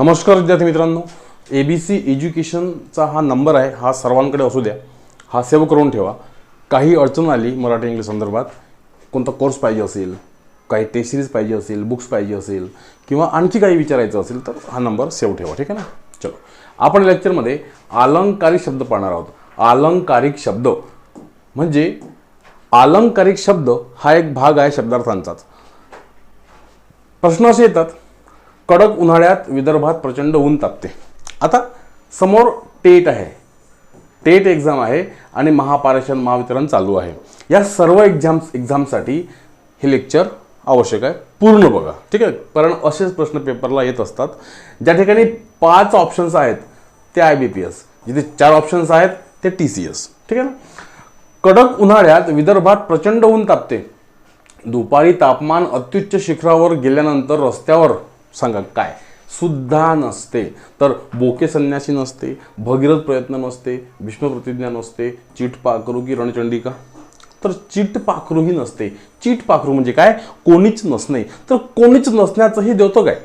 नमस्कार विद्यार्थी मित्रांनो. ए बी सी एज्युकेशनचा हा नंबर आहे. हा सर्वांकडे असू द्या. हा सेव्ह करून ठेवा. काही अडचण आली मराठी इंग्लिश संदर्भात कोणता कोर्स पाहिजे असेल काही टेस्ट सिरीज पाहिजे असेल बुक्स पाहिजे असेल किंवा आणखी काही विचारायचं असेल तर हा नंबर सेव्ह ठेवा ठीक आहे ना? चलो. आपण लेक्चरमध्ये अलंकारिक शब्द पाहणार आहोत. अलंकारिक शब्द म्हणजे अलंकारिक शब्द हा एक भाग आहे शब्दार्थांचाच. प्रश्न असे येतात कडक उन्हाळ्यात विदर्भात प्रचंड ऊन तापते. आता समोर टेट आहे. टेट एक्झाम आहे आणि महापारेषण महावितरण चालू आहे. या सर्व एक्झाम्स एक्झामसाठी हे लेक्चर आवश्यक आहे. पूर्ण बघा. ठीक आहे? कारण असेच प्रश्न पेपरला येत असतात. ज्या ठिकाणी पाच ऑप्शन्स आहेत ते आय बी पी एस जिथे चार ऑप्शन्स आहेत ते टी सी एस ठीक आहे ना? कडक उन्हाळ्यात विदर्भात प्रचंड ऊन तापते. दुपारी तापमान अत्युच्च शिखरावर गेल्यानंतर रस्त्यावर सांगा काय? सुद्धा नसते. तर बोके संन्यासी नसते भगीरथ प्रयत्न नसते भीष्म प्रतिज्ञा नसते चिट पाखरू की रणचंडिका? तर चिट पाखरूही नसते. चिट पाखरू म्हणजे काय? कोणीच नसणे तर कोणीच नसण्याचंही द्योतक आहे.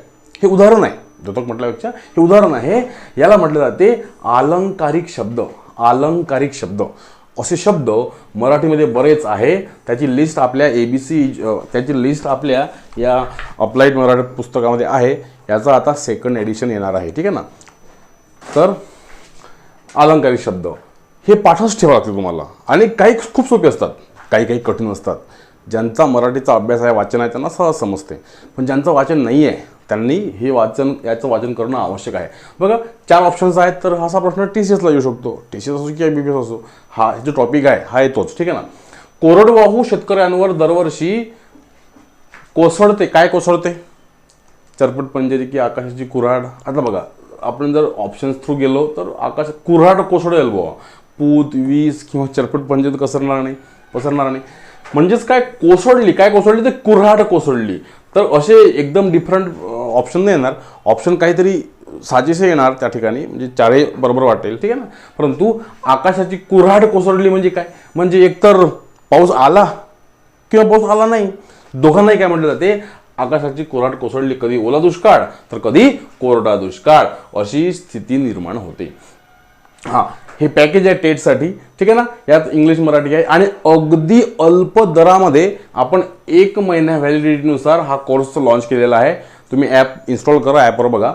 हे उदाहरण आहे. द्योतक म्हटल्यापेक्षा हे उदाहरण आहे. याला म्हटलं जाते आलंकारिक शब्द. आलंकारिक शब्द. असे शब्द मराठीमध्ये बरेच आहे. त्याची लिस्ट आपल्या ए बी सी त्याची लिस्ट आपल्या या अप्लाईड मराठी पुस्तकामध्ये आहे. याचा आता सेकंड एडिशन येणार आहे. ठीक आहे ना? तर अलंकारिक शब्द. हे पाठच ठेवा लागते तुम्हाला. आणि काही खूप सोपे असतात. काही काही कठीण असतात. ज्यांचा मराठीचा अभ्यास आहे वाचन आहे त्यांना सहज समजते. पण ज्यांचं वाचन नाही आहे त्यांनी हे वाचन याचं वाचन करणं आवश्यक आहे. बघा चार ऑप्शन्स आहेत तर असा प्रश्न टी सी एसला येऊ शकतो. टी सी एस असो की बी बी एस असो हा जो टॉपिक आहे हा येतोच ठीक आहे ना? कोरडवाहू शेतकऱ्यांवर दरवर्षी कोसळते. काय कोसळते? चरपट पंजेरी की आकाशाची कुऱ्हाड. आता बघा आपण जर ऑप्शन्स थ्रू गेलो तर आकाश कुऱ्हाड कोसळेल बुवा. पूत वीज किंवा चरपट पंजेत कसरणार नाही पसरणार नाही. म्हणजेच काय कोसळली काय कोसळली? तर कुऱ्हाड कोसळली. तर असे एकदम डिफरंट ऑप्शन नाही येणार. ऑप्शन काहीतरी साजेसे येणार त्या ठिकाणी म्हणजे चारही बरोबर वाटेल. ठीक आहे ना? परंतु आकाशाची कुऱ्हाड कोसळली म्हणजे काय? म्हणजे एकतर पाऊस आला किंवा पाऊस आला नाही. दोघांनाही काय म्हटलं जाते? आकाशाची कोराट कोसळली. कधी ओला दुष्काळ तर कधी कोरडा दुष्काळ. अशी स्थिती निर्माण होते. हां हे पॅकेज आहे टेटसाठी ठीक आहे ना? यात इंग्लिश मराठी आहे. आणि अगदी अल्प दरामध्ये आपण एक महिन्या व्हॅलिडिटीनुसार हा कोर्स लॉन्च केलेला आहे. तुम्ही ॲप इन्स्टॉल करा ॲपवर बघा.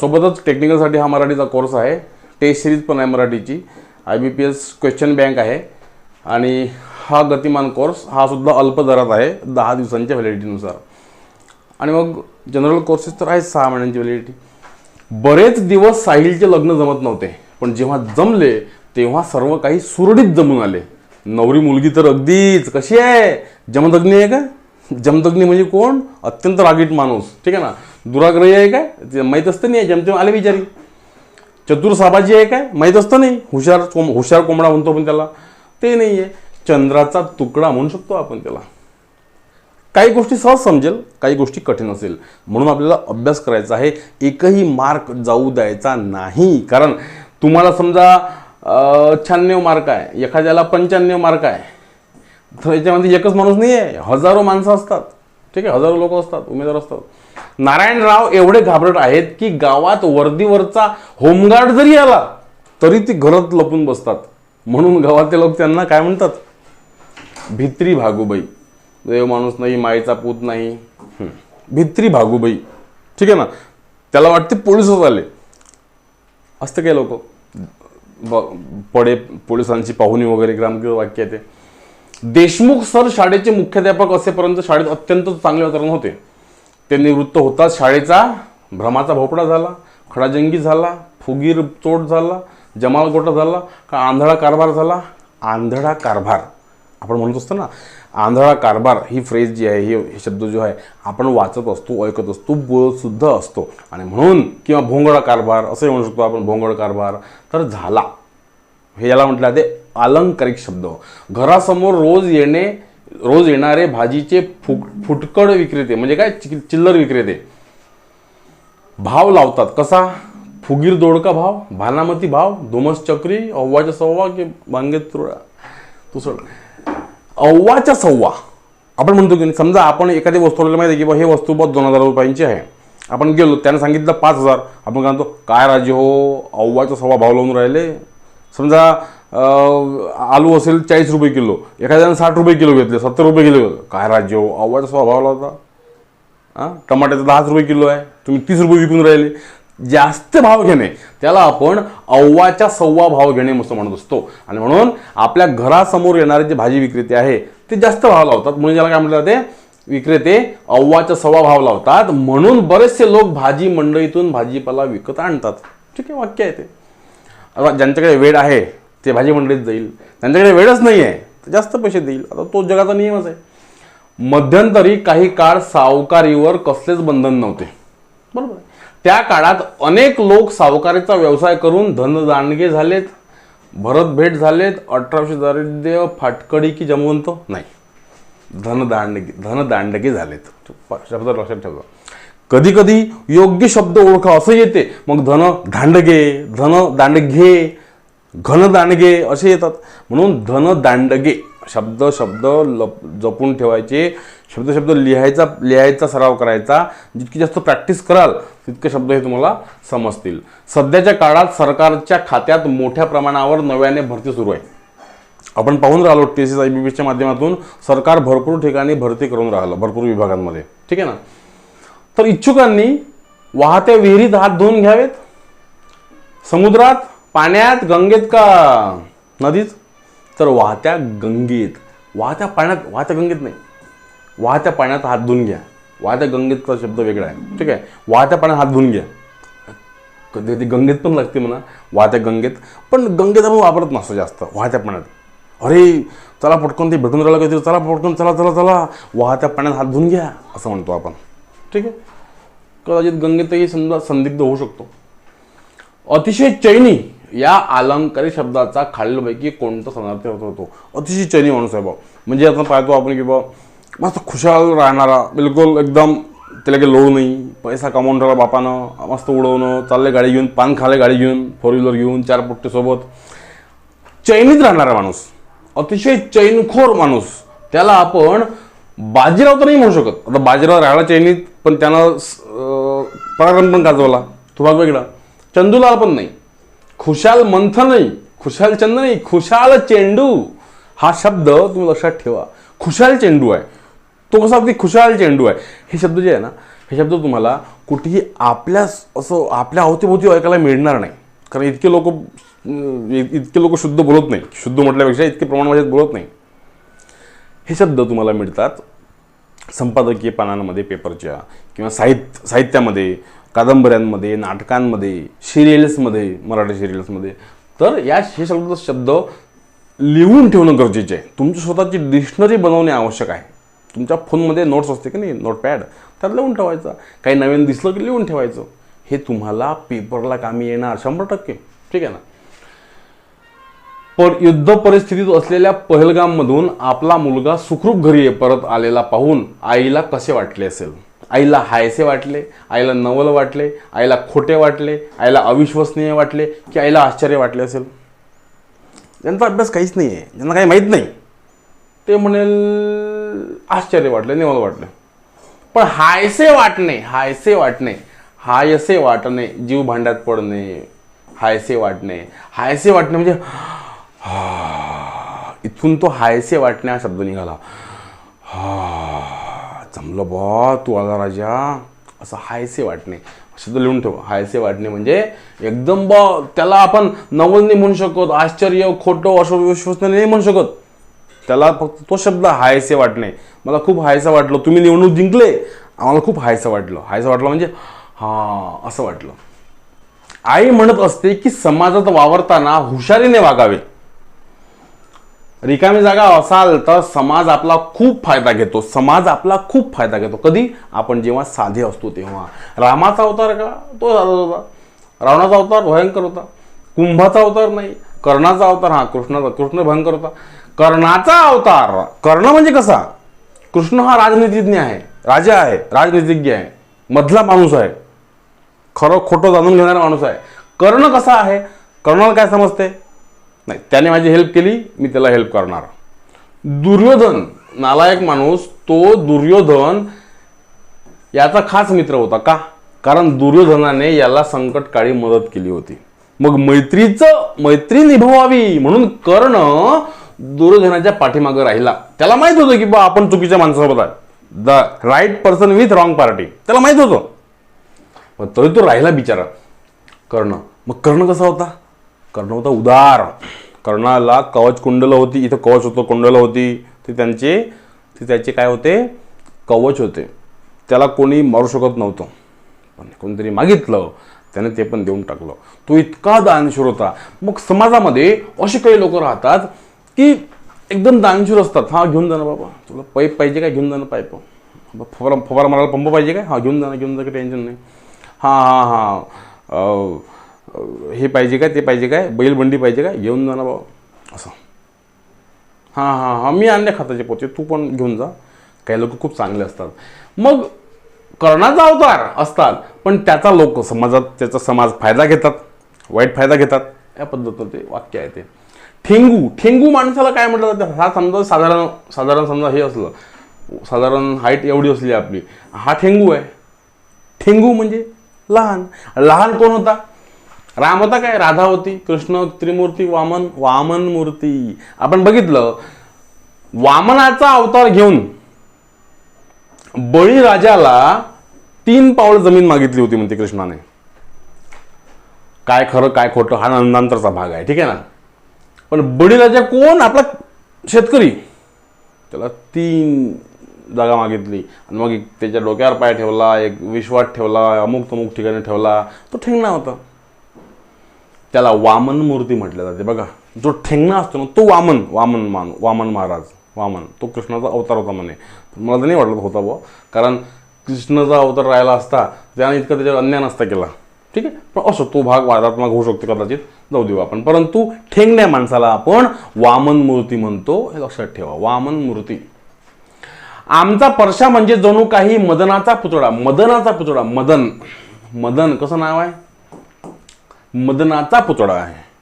सोबतच टेक्निकलसाठी हा मराठीचा कोर्स आहे. टेस्ट सिरीज पण आहे मराठीची. I B P S question bank आहे. आणि हा गतिमान कोर्स हा सुद्धा अल्प दरात आहे दहा दिवसांच्या व्हॅलिडिटीनुसार आणि मग जनरल कोर्सेस तर आहेत सहा महिन्यांची व्हॅलिडिटी बरेच दिवस साहिलचे लग्न जमत नव्हते. पण जेव्हा जमले तेव्हा सर्व काही सुरळीत जमून आले. नवरी मुलगी तर अगदीच कशी आहे? जमदग्नी आहे का? जमदग्नी म्हणजे कोण? अत्यंत रागीट माणूस. ठीक आहे ना? दुराग्रही आहे काय? ते माहीत असतं नाही जमतेम आले विचारी चतुर साबाजी आहे काय? माहीत असतं नाही. हुशार कोंब हुशार कोंबडा म्हणतो आपण त्याला. ते नाही आहे. चंद्राचा तुकडा म्हणू शकतो आपण त्याला. काही गोष्टी सहज समजेल काही गोष्टी कठीण असेल. म्हणून आपल्याला अभ्यास करायचा आहे. एकही मार्क जाऊ द्यायचा नाही. कारण तुम्हाला समजा शहाण्णव मार्क आहे. एखाद्याला पंच्याण्णव मार्क आहे. तर याच्यामध्ये एकच माणूस नाही आहे हजारो माणसं असतात. ठीक आहे हजारो लोक असतात उमेदवार असतात. नारायणराव एवढे घाबरट आहेत की गावात वर्दीवरचा होमगार्ड जरी आला तरी ती घरात लपून बसतात. म्हणून गावातले लोक त्यांना काय म्हणतात? भित्री भागूबाई. देव माणूस नाही माईचा पूत नाही. भित्री भागूबाई. ठीक आहे ना? त्याला वाटते पोलिसच आले. असतं काय लोक. पडे पोलिसांची पाहुणी वगैरे ग्रामगीर वाक्य आहे ते. देशमुख सर शाळेचे मुख्याध्यापक असेपर्यंत शाळेत अत्यंत चांगले वातावरण होते. ते निवृत्त होताच शाळेचा भ्रमाचा भोपळा झाला खडाजंगी झाला फुगीर चोट झाला जमाल गोटा झाला का आंधळा कारभार झाला? आंधळा कारभार. आपण म्हणत असतो ना आंधळा कारभार ही फ्रेज जी आहे हे शब्द जो आहे आपण वाचत असतो ऐकत असतो बोलतसुद्धा असतो. आणि म्हणून किंवा भोंगळा कारभार असंही म्हणू शकतो आपण भोंगळ कारभार तर झाला. हे याला म्हटलं ते अलंकारिक शब्द. घरासमोर रोज येणे रोज येणारे भाजीचे फुक फुटकड विक्रेते म्हणजे काय? चि- चिल्लर विक्रेते. भाव लावतात. कसा? फुगीर दोडका भाव भानामती भाव धुमस चक्री अव्वाच्या सव्वा की वांगे तुरळा? तुसळ अव्वाच्या सव्वा. आपण म्हणतो की समजा आपण एखादी वस्तू आपल्याला माहिती आहे की बा हे वस्तू बघ दोन हजार रुपयांची आहे. आपण गेलो त्याने सांगितलं पाच हजार. आपण काय म्हणतो काय राजे हो अव्वाचा सव्वा भाव लावून राहिले. समजा आलू असेल चाळीस रुपये किलो. एखाद्यानं साठ रुपये किलो घेतले सत्तर रुपये किलो घेतले. काय राज्य हो? अव्वाचा स्वभावला होता. लावता हां? टमाट्याचा दहाच रुपये किलो आहे. तुम्ही तीस रुपये विकून राहिले. जास्त भाव घेणे. त्याला आपण अव्वाच्या सव्वा भाव घेणे असं म्हणत असतो. आणि म्हणून आपल्या घरासमोर येणारे जे भाजी विक्रेते आहे ते जास्त भाव लावतात. म्हणून ज्याला काय म्हटलं ते विक्रेते अव्वाच्या सव्वा भाव लावतात. म्हणून बरेचसे लोक भाजी मंडईतून भाजीपाला विकत आणतात. ठीक आहे वाक्य आहे ते. ज्यांच्याकडे वेळ आहे ते भाजी मंडळीत जाईल. त्यांच्याकडे वेळच नाही आहे तर जास्त पैसे देईल. आता तो जगाचा नियमच आहे. मध्यंतरी काही काळ सावकारीवर कसलेच बंधन नव्हते. बरोबर त्या काळात अनेक लोक सावकारीचा व्यवसाय करून धनदांडगे झालेत भरतभेट झालेत अठराशे दारिद्र्य फाटकडी की जमवंत? नाही. धनदांडगे धनदांडगे झालेत. शब्द लक्षात ठेवा. कधी कधी योग्य शब्द ओळखा असं येते. मग धन दांडगे धन दांडघे घन दांडगे असे येतात. म्हणून धनदांडगे शब्द शब्द लप जपून ठेवायचे. शब्द शब्द लिहायचा लिहायचा सराव करायचा. जितकी जास्त प्रॅक्टिस कराल तितके शब्द हे तुम्हाला समजतील. सध्याच्या काळात सरकारच्या खात्यात मोठ्या प्रमाणावर नव्याने भरती सुरू आहे. आपण पाहून राहिलो T C S I B पीच्या माध्यमातून सरकार भरपूर ठिकाणी भरती करून राहिलं भरपूर विभागांमध्ये. ठीक आहे ना? तर इच्छुकांनी वाहत्या विहिरीत हात धुवून घ्यावेत. समुद्रात पाण्यात गंगेत का नदीत? तर वाहत्या गंगेत. वाहत्या पाण्यात वाहत्या गंगेत नाही. वाहत्या पाण्यात हात धुवून घ्या. वाहत्या गंगेतचा शब्द वेगळा आहे. ठीक आहे? वाहत्या पाण्यात हात धुवून घ्या. कधी कधी गंगेत पण लागते म्हणा. वाहत्या गंगेत. पण गंगेत आपण वापरत नसतो जास्त. वाहत्या पाण्यात. अरे चला पटकन ते भेटून राहिलं काहीतरी. चला पटकन चला चला चला. वाहत्या पाण्यात हात धुवून घ्या असं म्हणतो आपण. ठीक आहे? कदाचित गंगेतही समजा संदिग्ध होऊ शकतो. अतिशय चैनी या अलंकारी शब्दाचा खालीलपैकी कोणता समानार्थी अर्थ होतो? अतिशय चनी माणूस आहे भाऊ म्हणजे आता पाहतो आपण की बा मस्त खुशाल राहणारा बिलकुल एकदम त्याला काही लोड नाही. पैसा कमावून ठेवला बापानं. मस्त उडवणं चालले गाडी घेऊन पान खाले गाडी घेऊन फोर व्हीलर घेऊन चार पट्टेसोबत चैनीत राहणारा माणूस. अतिशय चैनखोर माणूस. त्याला आपण बाजीराव तर नाही म्हणू शकत. आता बाजीराव राहिला चैनीत पण त्यानं पराक्रम पण गाजवला. तो भाग वेगळा चंदूलाल पण नाही. खुशाल मंथनही खुशाल चंद नाही खुशाल चेंडू. हा शब्द तुम्ही लक्षात ठेवा. खुशाल चेंडू आहे. तो कसा अगदी खुशाल चेंडू आहे. हे शब्द जे आहे ना हे शब्द तुम्हाला कुठेही आपल्या असं आपल्या अवतीभोवती ऐकायला मिळणार नाही. कारण इतके लोक इतके लोक शुद्ध बोलत नाही. शुद्ध म्हटल्यापेक्षा इतके प्रमाणामध्ये बोलत नाही. हे शब्द तुम्हाला मिळतात संपादकीय पानांमध्ये पेपरच्या किंवा साहित्य साहित्यामध्ये कादंबऱ्यांमध्ये नाटकांमध्ये सिरियल्समध्ये मराठी सिरियल्समध्ये तर या हे शब्द शब्द लिहून ठेवणं गरजेचे आहे. तुमची स्वतःची डिक्शनरी बनवणे आवश्यक आहे. तुमच्या फोनमध्ये नोट्स असते की नाही? नोटपॅड त्यात लिहून ठेवायचं. काही नवीन दिसलं की लिहून ठेवायचं. हे तुम्हाला पेपरला कामी येणार. शंभर टक्के. ठीक आहे ना? पर युद्ध परिस्थितीत असलेल्या पहलगाममधून आपला मुलगा सुखरूप घरी परत आलेला पाहून आईला कसे वाटले असेल? आईला हायसे वाटले आईला नवल वाटले आईला खोटे वाटले आईला अविश्वसनीय वाटले की आईला आश्चर्य वाटले असेल. ज्यांचा अभ्यास काहीच नाही आहे ज्यांना काही माहीत नाही ते म्हणेल आश्चर्य वाटले निवल वाटलं. पण हायसे वाटणे हायसे वाटणे हायसे वाटणे जीव भांड्यात पडणे हायसे वाटणे. हायसे वाटणे म्हणजे हा, इथून तो हायसे वाटणे हा शब्द निघाला. जमलं बा तू आला राजा. असं हायसे वाटणे. शब्द लिहून ठेव. हायसे वाटणे म्हणजे एकदम बा त्याला आपण नवल नाही म्हणू शकत आश्चर्य खोटं अविश्वसनीय नाही म्हणू शकत. त्याला फक्त तो शब्द हायसे वाटणे. मला खूप हायसं वाटलं. तुम्ही निवडणूक जिंकले. आम्हाला खूप हायसं वाटलं. हायसं वाटलं म्हणजे हां असं वाटलं. आई म्हणत असते की समाजात वावरताना हुशारीने वागावे. रिकामी जागा असाल तर समाज आपला खूप फायदा घेतो. समाज आपला खूप फायदा घेतो. कधी? आपण जेव्हा साधे असतो तेव्हा. रामाचा अवतार का? तो साधा होता. रावणाचा अवतार भयंकर होता. कुंभाचा अवतार नाही. कर्णाचा अवतार हा कृष्णाचा कृष्ण भयंकर होता. कर्णाचा अवतार. कर्ण म्हणजे कसा? कृष्ण हा राजनीतिज्ञ आहे. राजा आहे. राजनीतिज्ञ आहे. मधला माणूस आहे. खरं खोटं जाणून घेणारा माणूस आहे. कर्ण कसा आहे? कर्णाला काय समजते? नाही त्याने माझी हेल्प केली मी त्याला हेल्प करणार. दुर्योधन नालायक माणूस तो दुर्योधन याचा खास मित्र होता का? कारण दुर्योधनाने याला संकट काळी मदत केली होती. मग मैत्रीचं मैत्री निभवावी म्हणून कर्ण दुर्योधनाच्या पाठीमागे राहिला. त्याला माहीत होतं की बा आपण चुकीच्या माणसासोबत आहे. The right person with wrong party त्याला माहीत होतं. तरी तो राहिला बिचारा. कर्ण. मग कर्ण कसा होता? कर्ण होता उदार. कर्णाला कवच कुंडलं होती इथं कवच होतं कुंडलं होती. ते त्यांचे ते त्याचे काय होते? कवच होते. त्याला कोणी मारू शकत नव्हतं. पण कोणतरी मागितलं. त्याने ते पण देऊन टाकलं. तो इतका दानशूर होता. मग समाजामध्ये असे काही लोक राहतात की एकदम दानशूर असतात. हा घेऊन जा ना बाबा. तुला पाईप पाहिजे काय घेऊन जा ना पाईप. फवारा फवारा मारायला पंप पाहिजे काय हा घेऊन जा ना घेऊन जा काही टेन्शन नाही. हां हां हां. हे पाहिजे काय ते पाहिजे काय? बैलबंडी पाहिजे काय? घेऊन जा ना बाबा असं. हां हां हां. मी आणले खताचे पोते. तू पण घेऊन जा. काही लोक खूप चांगले असतात. मग कर्णाचा अवतार असतात पण त्याचा लोक समाजात त्याचा समाज फायदा घेतात वाईट फायदा घेतात. या पद्धतीनं ते वाक्य आहे ते. ठेंगू. ठेंगू माणसाला काय म्हटलं जातं? हा समजा साधारण साधारण समजा हे असलं. साधारण हाईट एवढी असली आपली. हा ठेंगू आहे. ठेंगू म्हणजे लहान. लहान कोण होता? राम होता काय? राधा होती कृष्ण त्रिमूर्ती वामन वामन मूर्ती. आपण बघितलं वामनाचा अवतार घेऊन बळीराजाला तीन पावलं जमीन मागितली होती म्हणते कृष्णाने. काय खरं काय खोटं हा नंतरचा भाग आहे ठीक आहे ना? पण बळीराजा कोण? आपला शेतकरी. त्याला तीन जागा मागितली. आणि मग त्याच्या डोक्यावर पाय ठेवला एक विश्वात ठेवला अमुक तमुक ठिकाणी ठेवला. तो ठेंगणा होता. त्याला वामन मूर्ती म्हटलं जाते. बघा जो ठेंगणा असतो ना तो वामन वामन मान वामन महाराज वामन. तो कृष्णाचा अवतार होता म्हणे. मला तर नाही वाटलं होता बुवा कारण कृष्णाचा अवतार राहिला असता त्याने इतका त्याच्यावर अन्याय नसता केला. ठीक आहे? पण असो तो भाग वादात्मक होऊ शकतो कदाचित. जाऊ देऊ आपण. परंतु ठेंगण्या माणसाला आपण वामन मूर्ती म्हणतो हे लक्षात ठेवा. वामन मूर्ती. आमचा परशा म्हणजे जणू काही मदनाचा पुतळा. मदनाचा पुतळा. मदन. मदन कसं नाव आहे? मदनाचा पुतळा आहे.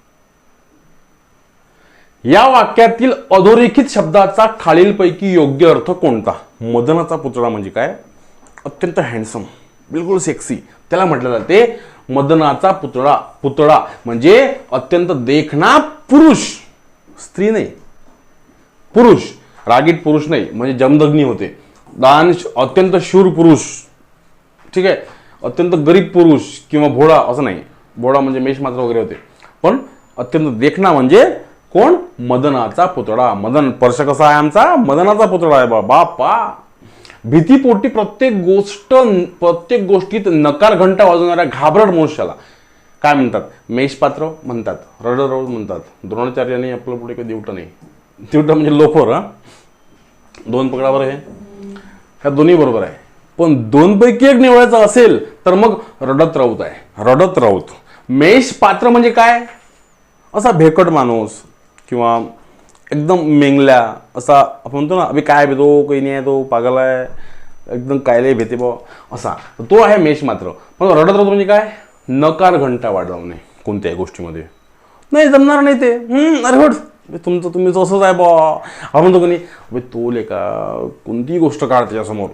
या वाक्यातील अधोरेखित शब्दाचा खालीलपैकी योग्य अर्थ कोणता? मदनाचा पुतळा म्हणजे काय? अत्यंत हँडसम बिलकुल सेक्सी त्याला म्हटलं जाते मदनाचा पुतळा. पुतळा म्हणजे अत्यंत देखणा पुरुष. स्त्री नाही. पुरुष. रागीट पुरुष नाही. म्हणजे जमदग्नी होते. दान अत्यंत शूर पुरुष. ठीक आहे? अत्यंत गरीब पुरुष किंवा भोळा असं नाही. बोडा म्हणजे मेष मात्र वगैरे होते. पण अत्यंत देखणा म्हणजे कोण? मदनाचा पुतळा. मदन पर्श कसा आहे आमचा? मदनाचा पुतळा आहे बा बापा भीतीपोटी प्रत्येक गोष्ट प्रत्येक गोष्टीत नकार घंटा वाजवणाऱ्या घाबरट मनुष्याला. काय म्हणतात? मेषपात्र म्हणतात. रडरड म्हणतात. द्रोणाचार्याने आपलं पुढे काही दिवटं नाही. दिवटं म्हणजे लोफर हा दोन पकडावर हे ह्या दोन्ही बरोबर आहे. पण दोनपैकी एक निवडायचं असेल तर मग रडत राऊत आहे रडत राऊत मेष पात्र म्हणजे काय? असा भेकट माणूस किंवा एकदम मेंगल्या असा आपण म्हणतो ना अभि काय भेतो काही नाही आहे तो पागल आहे. एकदम कायलाही भेते बा. असा. तर तो आहे मेष मात्र. पण रडत राऊत म्हणजे काय? नकार घंटा वाढवणे कोणत्याही गोष्टीमध्ये. नाही जमणार नाही ते. अरे होट तुमचं तुम्ही असंच आहे बा. आपण म्हणतो की नाही तो लेका कोणतीही गोष्ट काढ त्याच्यासमोर.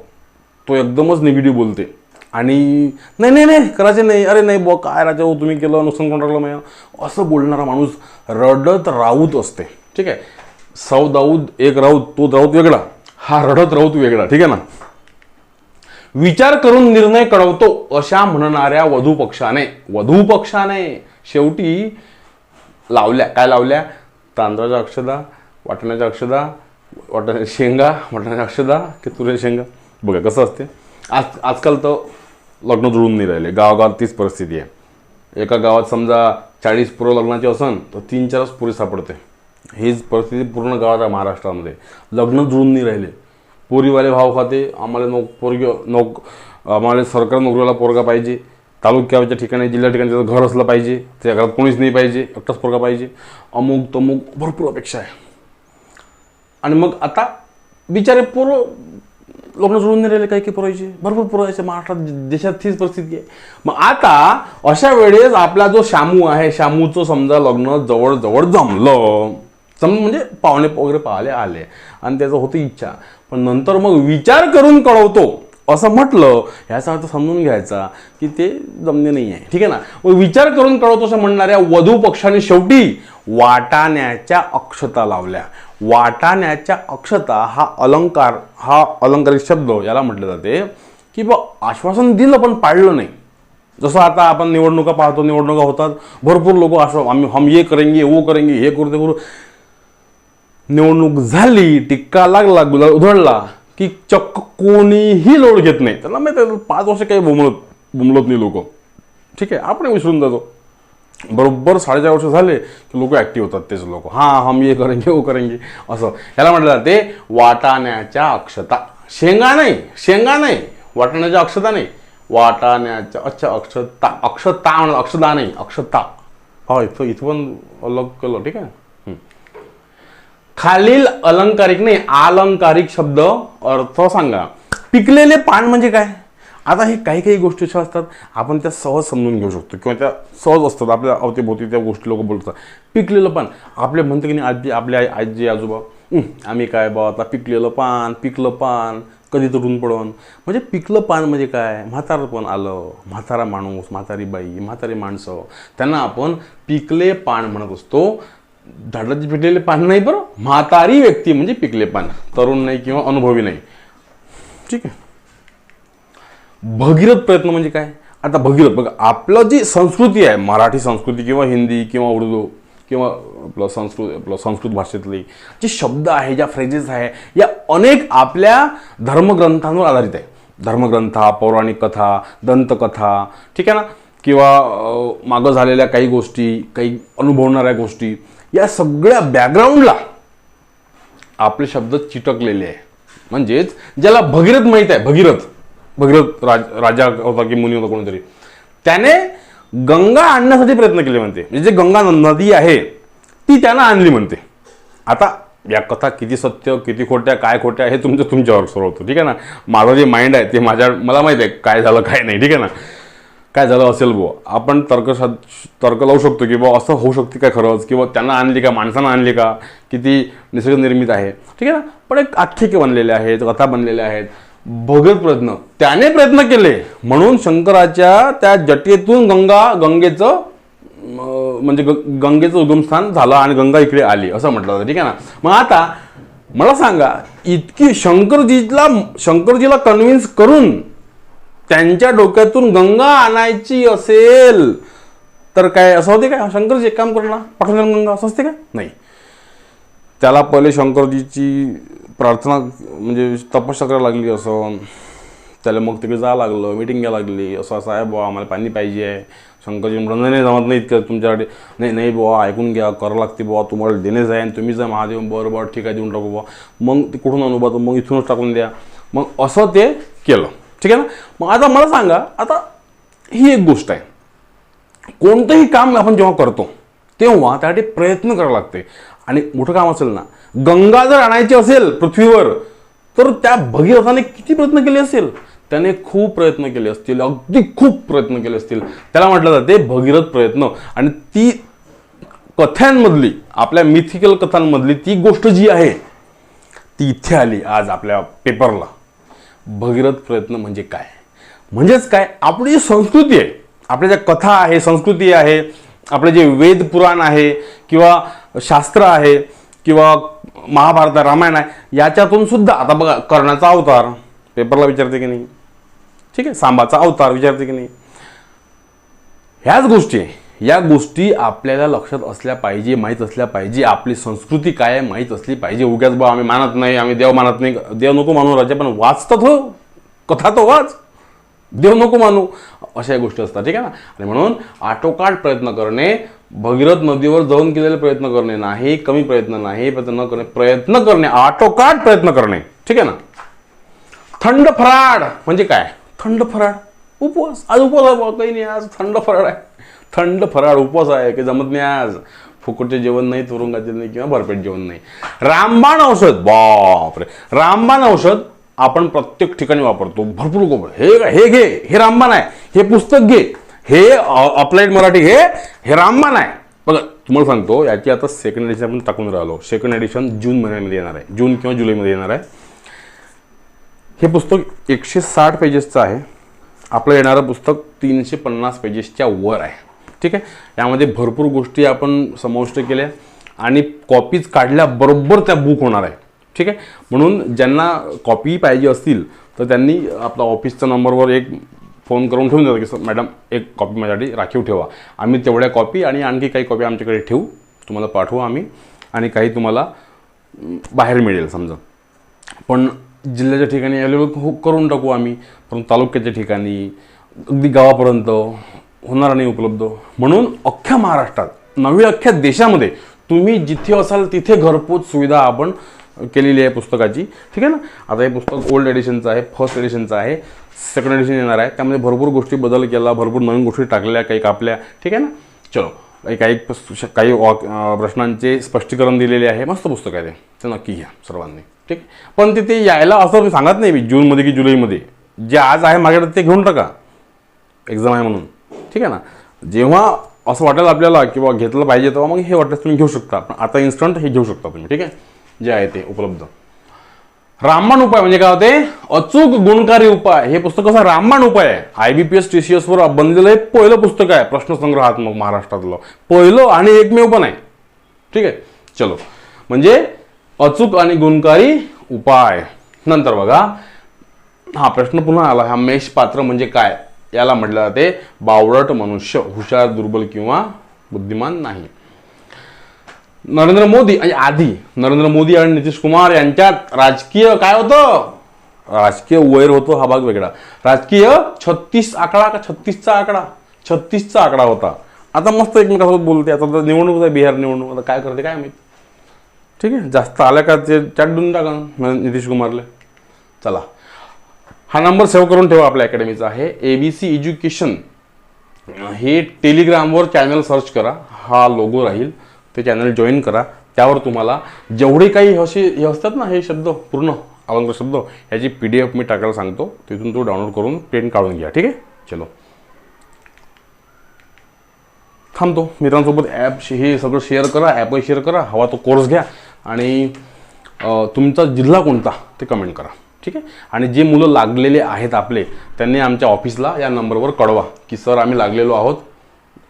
तो एकदमच निगेटिव्ह बोलते. आणि नाही नाही नाही करायचे नाही. अरे नाही बुवा काय राजा हो तुम्ही केलं नुकसान कोण टाकलं माझ्या असं बोलणारा माणूस रडत राऊत असते. ठीक आहे? सौ दाऊद एक राऊत तो राऊत वेगळा. हा रडत राऊत वेगळा. ठीक आहे ना? विचार करून निर्णय कळवतो अशा म्हणणाऱ्या वधू पक्षाने. वधू पक्षाने. शेवटी लावल्या. काय लावल्या? तांदळाच्या अक्षदा वाटण्याच्या अक्षदा वाटण्या शेंगा वाटण्याच्या अक्षदा की तुरे शेंगा? बघा कसं असते? आज आजकाल तर लग्न जुळून नाही राहिले. गावागावात तीच परिस्थिती आहे. एका गावात समजा चाळीस पुरं लग्नाची असन तर तीन चारच पुरी सापडते. हीच परिस्थिती पूर्ण गावात आहे महाराष्ट्रामध्ये. लग्न जुळून नाही राहिले. पोरीवाले भाव खाते आम्हाला नोक पोरगी नोक आम्हाला सरकारी नोकरीला पोरगा पाहिजे. तालुक्याच्या ठिकाणी जिल्हा ठिकाणी त्याचं घर असलं पाहिजे. त्या घरात कोणीच नाही पाहिजे. एकटाच पोरगा पाहिजे. अमुक तमुक भरपूर अपेक्षा आहे. आणि मग आता बिचारे पोरं लग्न जुळून नाही राहिले काही काही पुरायचे. भरपूर पुरायचे. महाराष्ट्रात देशात तीच परिस्थिती आहे. मग आता अशा वेळेस आपला जो शामू आहे शामूचं समजा लग्न जवळजवळ जमलं सम म्हणजे पाहुणे वगैरे पाहिले आले आणि त्याचं होती इच्छा. पण नंतर मग विचार करून कळवतो. असं म्हटलं ह्याचा अर्थ समजून घ्यायचा की ते जमणे नाही आहे. ठीक आहे ना? मग विचार करून कळवतो असं म्हणणाऱ्या वधू पक्षाने शेवटी वाटाण्याच्या अक्षता लावल्या. वाटाण्याच्या अक्षता हा अलंकार हा अलंकारिक शब्द याला म्हटलं जाते. की बा आश्वासन दिलं पण पाळलं नाही. जसं आता आपण निवडणुका पाहतो निवडणुका होतात. भरपूर लोक आश्वा आम्ही हम ये करेंगे वो करेंगे हे करू ते करू. निवडणूक झाली टिक्का लागला गुलाल उधळला की चक्क कोणीही लोड घेत नाही. त्यांना माहिती पाच वर्ष काही बुमलत बुमलत नाही लोक. ठीक आहे आपण विसरून जातो. बरोबर साडेचार वर्ष झाले की लोक ॲक्टिव्ह होतात तेच लोक. हां हम ये करेंगे वो करेंगे असं. ह्याला म्हटलं जाते वाटाण्याच्या अक्षता. शेंगा नाही शेंगा नाही वाटाण्याच्या अक्षता नाही. वाटाण्याच्या अच्छा अक्षता अक्षता म्हणा अक्षता नाही अक्षता. हा इथं इथं पण अलग केलं ठीक आहे? खालील अलंकारिक नाही अलंकारिक शब्द अर्थ सांगा. पिकलेले पान म्हणजे काय? आता हे काही काही गोष्टी अशा असतात आपण त्या सहज समजून घेऊ शकतो किंवा त्या सहज असतात. आपल्या अवतीभोवती त्या गोष्टी लोक बोलतात. पिकलेलं पान. आपले म्हणते की नाही आजी आपल्या आई- आजी आजोबा आम्ही काय बा आता पिकलेलं पान पिकलं पान कधी तुटून पडून. म्हणजे पिकलं पान म्हणजे काय? म्हातारपण आलं. म्हातारा माणूस म्हातारी बाई म्हातारी माणसं. त्यांना आपण पिकले पान म्हणत असतो. झाडाचे पिकलेले पान नाही बरं. म्हातारी व्यक्ती म्हणजे पिकले पान. तरुण नाही किंवा अनुभवी नाही. ठीक आहे. भगीरथ प्रयत्न म्हणजे काय? आता भगीरथ बघा आपलं जी संस्कृती आहे मराठी संस्कृती किंवा हिंदी किंवा उर्दू किंवा आपलं संस्कृत आपलं संस्कृत भाषेतली जे शब्द आहे ज्या फ्रेजेस आहे या अनेक आपल्या धर्मग्रंथांवर आधारित आहे. धर्मग्रंथा पौराणिक कथा दंतकथा ठीक आहे ना? किंवा मागं झालेल्या काही गोष्टी काही अनुभवणाऱ्या गोष्टी या सगळ्या बॅकग्राऊंडला आपले शब्द चिटकलेले आहे. म्हणजेच ज्याला भगीरथ माहीत आहे भगीरथ. भगीरथ राज राजा होता की मुनी होता कोणीतरी. त्याने गंगा आणण्यासाठी प्रयत्न केले म्हणते. म्हणजे जे गंगा नदी आहे ती त्यानं आणली म्हणते. आता या कथा किती सत्य किती खोट्या काय खोट्या हे तुमचं तुमच्यावर सर्व होतं. ठीक आहे ना? माझं जे माइंड आहे ते माझ्या मला माहीत आहे काय झालं काय नाही. ठीक आहे ना? काय झालं असेल बुवा. आपण तर्क तर्क लावू शकतो की बुवा असं होऊ शकते काय खरंच? किंवा त्यांना आणली का? माणसानं आणली का? किती निसर्ग निर्मित आहे. ठीक आहे ना? पण एक आख्यायिके बनलेले आहेत कथा बनलेल्या आहेत. भगत प्रयत्न. त्याने प्रयत्न केले. म्हणून शंकराच्या त्या जटेतून गंगा गंगेचं म्हणजे ग- गंगेचं उगमस्थान झालं आणि गंगा इकडे आली असं म्हटलं जातं. ठीक आहे ना? मग आता मला सांगा इतकी शंकरजीला शंकरजीला कन्व्हिन्स करून त्यांच्या डोक्यातून गंगा आणायची असेल तर काय असं होते काय शंकरजी एक काम करणार पाठवणार गंगा. असं असते का? नाही. त्याला पहिले शंकरजीची प्रार्थना म्हणजे तपस्या करायला लागली असं त्याला मग तिकडे जावं लागलं मिटिंग घ्यायला लागली असं असं आहे बुवा आम्हाला पाणी पाहिजे आहे. शंकरजी म्हणून नाही जमत नाही इतकं तुमच्याकडे नाही नाही बुवा ऐकून घ्या करावं लागते बुवा तुम्हाला देणेच आहे आणि तुम्हीच आहे महादेव बरं बरं ठीक आहे देऊन टाकू बुवा. मग ते कुठून आणू बा मग इथूनच टाकून द्या. मग असं ते केलं. ठीक आहे ना? मग आता मला सांगा आता ही एक गोष्ट आहे. कोणतंही काम आपण जेव्हा करतो तेव्हा त्यासाठी प्रयत्न करावं लागते. आणि मोठं काम असेल ना. गंगा जर आणायची असेल पृथ्वीवर तर त्या भगीरथाने किती प्रयत्न केले असेल त्याने खूप प्रयत्न केले असतील अगदी खूप प्रयत्न केले असतील. त्याला म्हटलं जाते भगीरथ प्रयत्न. आणि ती कथांमधली आपल्या मिथिकल कथांमधली ती गोष्ट जी आहे ती इथे आली आज आपल्या पेपरला भगीरथ प्रयत्न म्हणजे काय? म्हणजेच काय? आपली जी संस्कृती आहे आपल्या ज्या कथा आहे संस्कृती आहे आपले जे वेद पुराण आहे किंवा शास्त्र आहे किंवा महाभारत आहे, रामायण आहे याच्यातून सुद्धा आता बघा कर्णाचा अवतार पेपरला विचारते की नाही? ठीक आहे सांबाचा अवतार विचारते की नाही? ह्याच गोष्टी या गोष्टी आपल्याला लक्षात असल्या पाहिजे माहीत असल्या पाहिजे आपली संस्कृती काय आहे माहीत असली पाहिजे. उगाच बा आम्ही मानत नाही आम्ही देव मानत नाही देव नको मानू राजा पण वाचतात हो कथा तो वाच. देव नको मानू अशा गोष्टी असतात ठीक आहे ना? आणि म्हणून आटोकाट प्रयत्न करणे भगीरथ नदीवर जाऊन केलेले प्रयत्न करणे नाही कमी प्रयत्न नाही प्रयत्न न करणे प्रयत्न करणे आटोकाट प्रयत्न करणे. ठीक आहे ना? थंड फराड म्हणजे काय? थंड फराड उपवास. आज उपवास आहे काही नाही आज थंड फराळ आहे. थंड फराळ उपवास आहे की जमत नाही आज. फुकटचे जेवण नाही तुरुंगाचे नाही किंवा भरपेट जेवण नाही. रामबाण औषध. बापरे! रामबाण औषध आपण प्रत्येक ठिकाणी वापरतो. भरपूर लोक हे हे घे. हे रामबाण आहे. हे पुस्तक घे. हे अप्लाइड मराठी हे हे रामबाण आहे. बघा तुम्हाला सांगतो याची आता सेकंड एडिशन आपण टाकून राहिलो. सेकंड एडिशन जून महिन्यामध्ये येणार आहे. जून किंवा जुलैमध्ये येणार आहे. हे पुस्तक एकशे साठ पेजेसचं आहे. आपलं येणारं पुस्तक तीनशे पन्नास पेजेसच्या वर आहे. ठीक आहे? यामध्ये भरपूर गोष्टी आपण समाविष्ट केल्या आणि कॉपीज काढल्याबरोबर त्या बुक होणार आहे. ठीक आहे? म्हणून ज्यांना कॉपी पाहिजे असतील तर त्यांनी आपला ऑफिसच्या नंबरवर एक फोन करून ठेवून देतो की सर मॅडम एक कॉपी माझ्यासाठी राखीव ठेवा. आम्ही तेवढ्या कॉपी आणि आणखी काही कॉपी आमच्याकडे ठेवू. तुम्हाला पाठवू आम्ही आणि काही तुम्हाला बाहेर मिळेल समजा. पण जिल्ह्याच्या ठिकाणी अवेलेबल हो करून टाकू आम्ही. पण तालुक्याच्या ठिकाणी अगदी गावापर्यंत होणार नाही उपलब्ध. म्हणून अख्ख्या महाराष्ट्रात नव्हे अख्ख्या देशामध्ये तुम्ही जिथे असाल तिथे घरपोच सुविधा आपण केलेली आहे पुस्तकाची. ठीक आहे ना? आता हे पुस्तक ओल्ड एडिशनचं आहे फर्स्ट एडिशनचं आहे. सेकंड एडिशन येणार आहे. त्यामध्ये भरपूर गोष्टी बदल केला भरपूर नवीन गोष्टी टाकल्या काही कापल्या. ठीक आहे ना? चलो. काही काही प्रश्नांचे स्पष्टीकरण दिलेले आहे. मस्त पुस्तक आहे ते. नक्की घ्या सर्वांनी. ठीक? पण तिथे यायला असं मी सांगत नाही मी जूनमध्ये की जुलैमध्ये. जे आज आहे माझ्याकडे ते घेऊन टाका. एक्झाम आहे म्हणून. ठीक आहे ना? जेव्हा असं वाटेल आपल्याला किंवा घेतलं पाहिजे तेव्हा मग हे वाटेल तुम्ही घेऊ शकता. पण आता इन्स्टंट हे घेऊ शकता तुम्ही. ठीक आहे? जे आहे ते उपलब्ध. रामबाण उपाय म्हणजे काय होते? अचूक गुणकारी उपाय. हे पुस्तक कसं रामबाण उपाय आहे. I B P S T C S वर बनलेलं हे पहिलं पुस्तक आहे. प्रश्नसंग्रहात्मक महाराष्ट्रातलं. पहिलं आणि एकमेव पण आहे. ठीक आहे? चलो. म्हणजे अचूक आणि गुणकारी उपाय. नंतर बघा. हा प्रश्न पुन्हा आला. हा मेष पात्र म्हणजे काय? याला म्हटलं जाते बावळट मनुष्य. हुशार दुर्बल किंवा बुद्धिमान नाही. नरेंद्र मोदी आणि आधी नरेंद्र मोदी आणि नितीश कुमार यांच्यात राजकीय काय होतं? राजकीय वैर होतो हा भाग वेगळा. राजकीय छत्तीस आकडा का छत्तीसचा आकडा? छत्तीसचा आकडा होता. आता मस्त एकमेकांसोबत बोलते. आता तर निवडणूक आहे बिहार निवडणूक. आता काय करते काय माहीत? ठीक आहे. जास्त आल्या का ते चाट देऊन टाका नितीश कुमारले. चला. हा नंबर सेव्ह करून ठेवा आपल्या अकॅडमीचा आहे ए बी सी एज्युकेशन हे टेलिग्रामवर चॅनल सर्च करा. हा लोगो राहील. ते चॅनल जॉईन करा. त्यावर तुम्हाला जेवढे काही असे हे असतात ना हे शब्द पूर्ण अवंग शब्द ह्याची पी डी एफ मी टाकायला सांगतो. तिथून तो डाउनलोड करून प्रिंट काढून घ्या. ठीक आहे? चलो. थांबतो. मित्रांसोबत ॲप हे सगळं शेअर करा ॲपही शेअर करा. हवा तो कोर्स घ्या. आणि तुमचा जिल्हा कोणता ते कमेंट करा. ठीक आहे? आणि जे मुलं लागलेले आहेत आपले त्यांनी आमच्या ऑफिसला या नंबरवर कळवा की सर आम्ही लागलेलो आहोत.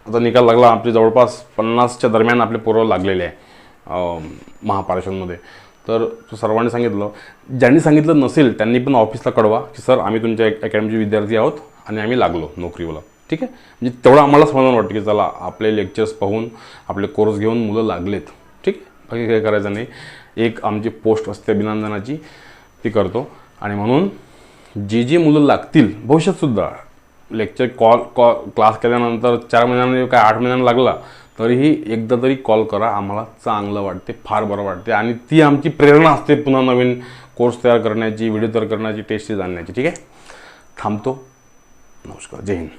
आता निकाल लागला आपले जवळपास पन्नासच्या दरम्यान आपले पोरं लागलेले आहे महापारेषणमध्ये. तर सर्वांनी सांगितलं. ज्यांनी सांगितलं नसेल त्यांनी पण ऑफिसला कळवा की सर आम्ही तुमच्या अकॅडमीचे विद्यार्थी आहोत आणि आम्ही लागलो नोकरीवाला ठीक आहे? म्हणजे तेवढं आम्हाला समाधान वाटतं की चला आपले लेक्चर्स पाहून आपले कोर्स घेऊन मुलं लागलेत. ठीक आहे? बाकी काही करायचं नाही. एक आमची पोस्ट असते अभिनंदनाची ती करतो. आणि म्हणून जी जी मुलं लागतील भविष्यातसुद्धा लेक्चर कॉल कॉ क्लास केल्यानंतर चार महिन्यांनी काय आठ महिन्यांना लागला तरीही एकदा तरी कॉल करा आम्हाला चांगलं वाटते फार बरं वाटते. आणि ती आमची प्रेरणा असते पुन्हा नवीन कोर्स तयार करण्याची व्हिडिओ तयार करण्याची टेस्ट जाणण्याची. ठीक आहे? थांबतो. नमस्कार. जय हिंद.